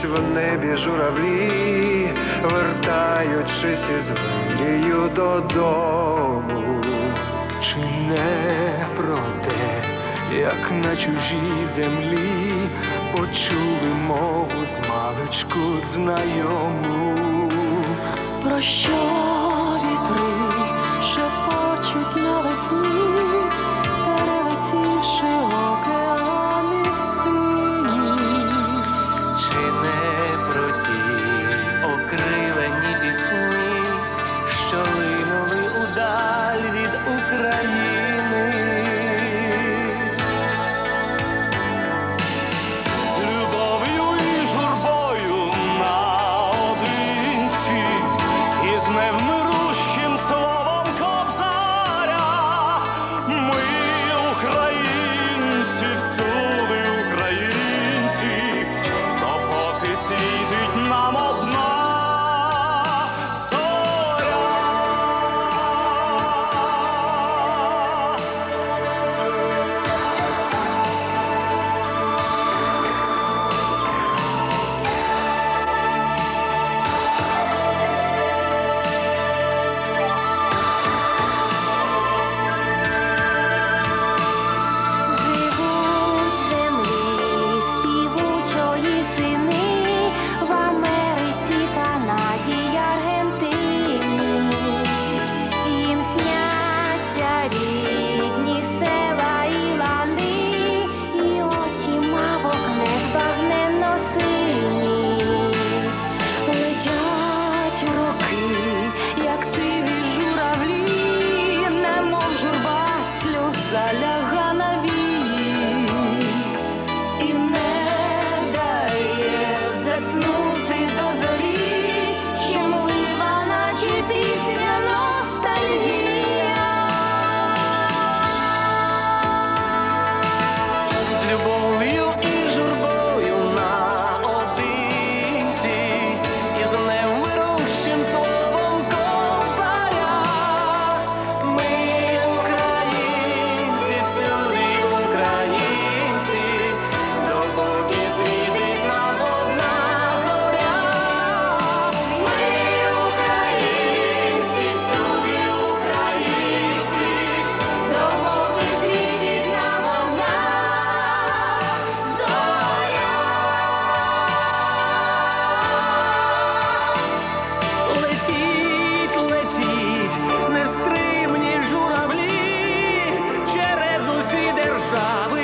Кружляють в небі журавлі, вертаючись із вирію додому, чи не про те, як на чужій землі почули мову з маличку знайому, про що вітри шепочуть навесні? країни, з любов'ю і журбою наодинці, і з невмирущим словом. держави.